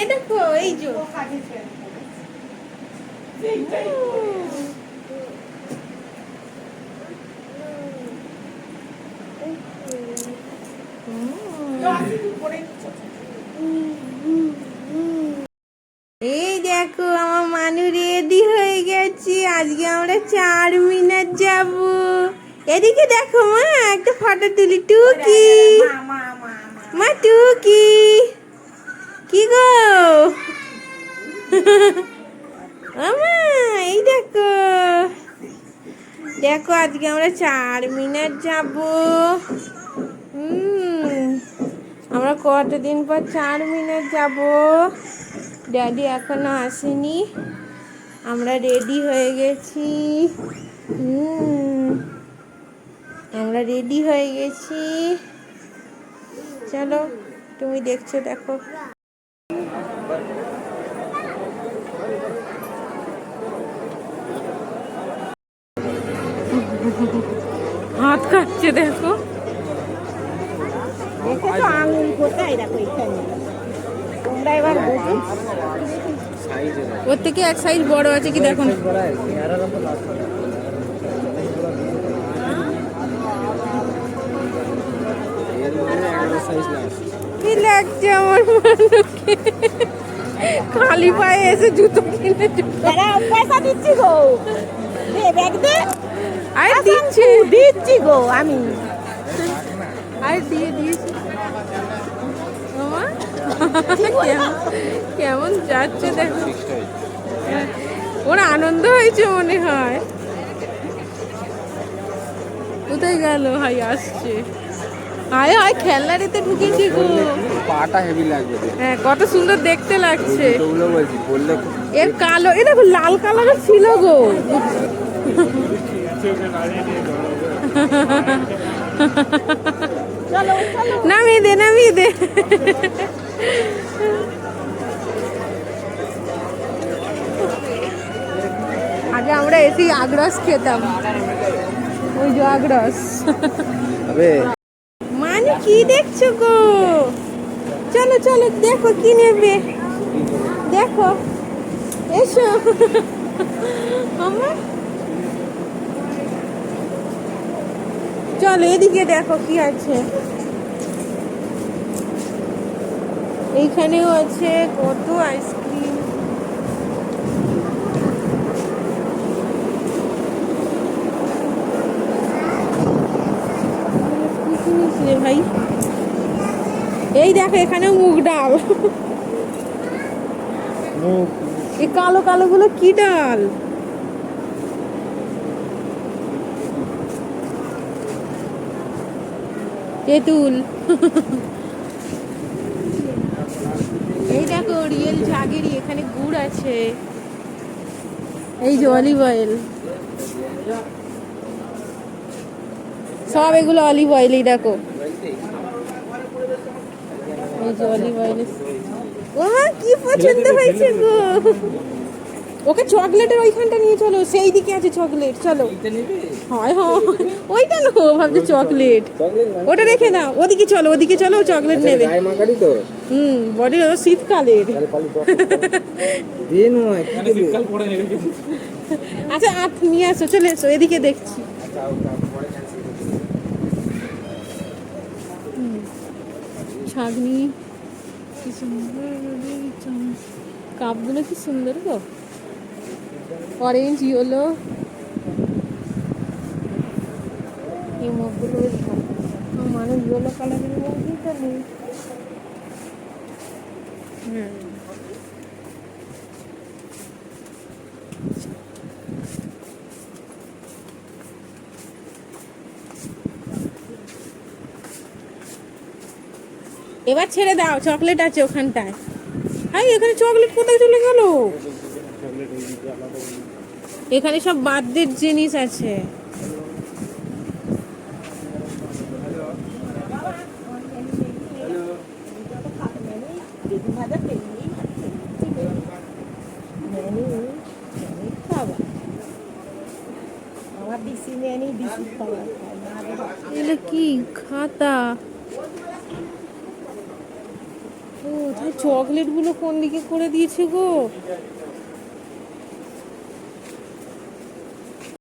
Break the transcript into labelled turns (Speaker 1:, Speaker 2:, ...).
Speaker 1: এই দেখো এই যে। এই দেখো, আমার মানু রেডি হয়ে গেছি। আজকে আমরা চার মিনার যাব। এদিকে দেখো মা, একটা ফটো তুলি। টুকি মা টুকি কি গো আমা এই দেখো দেখো, আজকে আমরা চার মিনার যাব। আমরা কতদিন পর চার মিনার যাব? ড্যাডি এখনও আসেনি। আমরা রেডি হয়ে গেছি। আমরা রেডি হয়ে গেছি। চলো, তুমি দেখছ, দেখো। হাত কাটছে দেখো। ওর থেকে এক সাইজ বড় আছে কি দেখো না। কি লাগছে আমার মানুষকে খালি পায়ে এসে জুতো কিনে
Speaker 2: পয়সা দিচ্ছি গো। ব্যাগ দে।
Speaker 1: আর দিচ্ছে।
Speaker 2: দিচ্ছি গো আমি।
Speaker 1: আর দিয়ে দিয়েছি। কেমন যাচ্ছে দেখো। ওর আনন্দ হয়েছে মনে হয়। কোথায় গেল? হাই আসছে। হায় হায় খেলনারিতে ঢুকেছি গো।
Speaker 3: পাটা হেভি লাগবে
Speaker 1: হ্যাঁ কত সুন্দর দেখতে লাগছে।
Speaker 3: ওগুলো বলছি বললে
Speaker 1: এর কালো এ দেখো লাল কালারের ছিল গো। নামিয়ে দে নামিয়ে দে আগে আমরা এসি আগ্রস খেতাম ওই যে আগ্রস মানে কি দেখছ গো চলো চলো দেখো কি নেবে দেখো এসো আমার চলো এদিকে দেখো কি আছে। এইখানেও আছে কত আইসক্রিম। ভাই এই দেখো এখানেও মুগ ডাল। এই কালো কালো গুলো কি ডাল? তেঁতুল। এই দেখো রিয়েল ঝাগেরি এখানে গুড় আছে। এই যে অলিভ অয়েল সব এগুলো অলিভ অয়েলই দেখো। এই যে অলিভ অয়েল ও কি পছন্দ হয়েছে গো। ওকে চকলেটের ওইখানটা নিয়ে চলো সেই দিকে আছে চকলেট চলো। হয় হয় ওইটা না ভাবছে চকলেট। ওটা রেখে দাও ওদিকে চলো ওদিকে চলো চকলেট নেবে।
Speaker 3: মাখারি তো?
Speaker 1: হুম বডি শীতকালের।
Speaker 3: কি দিবি?
Speaker 1: আচ্ছা আট নিয়ে আসো চলে এসো এদিকে দেখছি। ছাগনি কি সুন্দর কাপগুলো কি সুন্দর গো। অরেঞ্জ ইয়েলো এই মগগুলো মানুষ ইয়েলো কালারের মগই তো নেই। এবার ছেড়ে দাও চকলেট আছে ওখানটায়। হাই, এখানে চকলেট কোথায় চলে গেল? এখানে সব বাদ্যের জিনিস আছে। এগুলো কি খাতা? ও তাই চকলেটগুলো কোন দিকে করে দিয়েছে গো?